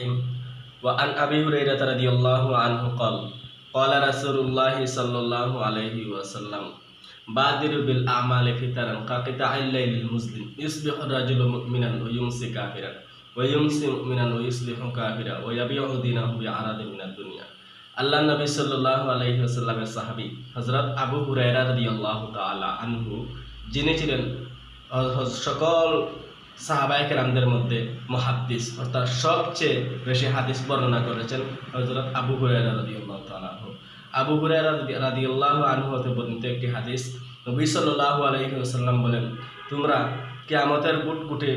الرحيم وعن أبي هريرة رضي الله عنه قال قال رسول الله صلى الله عليه وسلم بادر بالأعمال فترا كقطع الليل المظلم يصبح الرجل مؤمنا ويمسي كافرا ويمسي مؤمنا ويصبح كافرا ويبيع دينه بعرض من الدنيا আল্লাহ নবী সাল্লাল্লাহু আলাইহি ওয়াসাল্লামের সাহাবী হযরত আবু হুরায়রা রাদিয়াল্লাহু তাআলা আনহু যিনি ছিলেন আহ, সকল সাহাবায়ে কেরামদের মধ্যে মুহাদ্দিস, অর্থাৎ সবচেয়ে বেশি হাদিস বর্ণনা করেছেন হযরত আবু আনহু। আবু হুরায়রা রাদিয়াল্লাহু আনহু হতে বর্ণিত একটি হাদিস, নবী সাল্লাল্লাহু আলাইহি ওয়াসাল্লাম বলেন, তোমরা কেয়ামতের গুটগুটে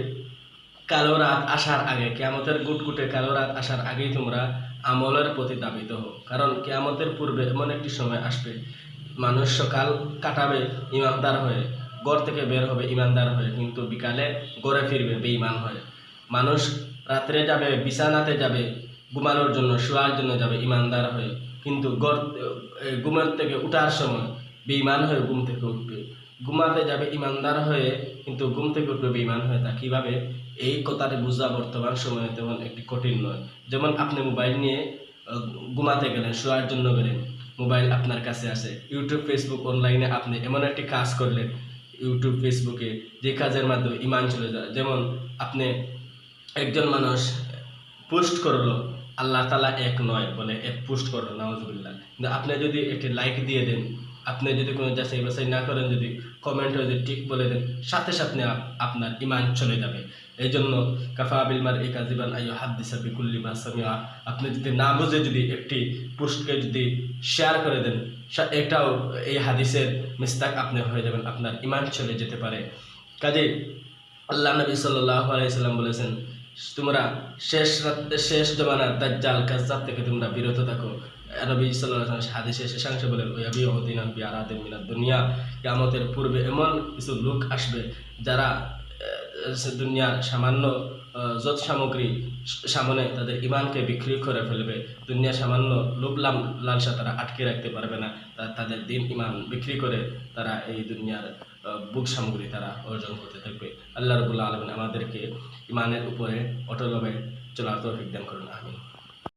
কালো রাত আসার আগে, কেয়ামতের গুটগুটে কালো রাত আসার আগেই তোমরা আমলের প্রতি দাবিত হো কারণ কেয়ামতের পূর্বে এমন একটি সময় আসবে, মানুষ সকাল কাটাবে, ইমানদার হয়ে ঘর থেকে বের হবে, ইমানদার হয়ে। কিন্তু বিকালে ঘরে ফিরবে, বেঈমান হয়ে। মানুষ রাত্রে যাবে, বিছানাতে যাবে, ঘুমানোর জন্য, শোয়ার জন্য যাবে, ইমানদার হয়ে। কিন্তু গড় ঘুমের থেকে উঠার সময় বেঈমান হয়ে ঘুম থেকে উঠবে। ঘুমাতে যাবে, ইমানদার হয়ে, কিন্তু ঘুম থেকে উঠবে, বেঈমান হয়ে তা কীভাবে? এই কথাটি বোঝা বর্তমান সময়ে তেমন একটি কঠিন নয়। যেমন আপনি মোবাইল নিয়ে ঘুমাতে গেলেন, শোয়ার জন্য গেলেন, মোবাইল আপনার কাছে আসে। ইউটিউব, ফেসবুক, অনলাইনে আপনি এমন একটি কাজ করলেন ইউটিউব ফেসবুকে যে কাজের মাধ্যমে ইমান চলে যায়। যেমন আপনি একজন মানুষ পোস্ট করল, আল্লাহ তালা এক নয় বলে এক পোস্ট করল নাওজুবিল্লাহ কিন্তু আপনি যদি একটি লাইক দিয়ে দেন আপনি যদি কোনো যাচাই বাছাই না করেন, যদি কমেন্টে যদি ঠিক বলে দেন, সাথে সাথে আপনার ইমান চলে যাবে। এই জন্য কাফা বিলমার এই কাজিবান আইয় হাদ্দিসা বিকুল্লি মা সামিয়া আপনি যদি না বুঝে যদি একটি পোস্টকে যদি শেয়ার করে দেন এটাও এই হাদিসের মিস্তাক আপনি হয়ে যাবেন, আপনার ইমান চলে যেতে পারে। কাজে আল্লাহ নবী সাল্লাহ আলাইসাল্লাম বলেছেন, তোমরা শেষ রাত- শেষ জমানার দাজ্জাল কাজ্জাব থেকে তোমরা বিরত থাকো। নবী সাল্লাহ হাদিসে শেষাংশ বলেন ওই আবি অদিন আবি আরাদিন মিনাদ দুনিয়া। কিয়ামতের পূর্বে এমন কিছু লোক আসবে যারা দুনিয়ার সামান্য যত সামগ্রী সামনে তাদের ইমানকে বিক্রি করে ফেলবে। দুনিয়ার সামান্য লোভ লাম, লালসা তারা আটকে রাখতে পারবে না। তাদের দিন ইমান বিক্রি করে তারা এই দুনিয়ার বুক সামগ্রী তারা অর্জন করতে থাকবে। আল্লাহ রবুল্লা আলমিন আমাদেরকে ইমানের উপরে অটলভাবে চলার তৌফিক দান করুন, আমিন।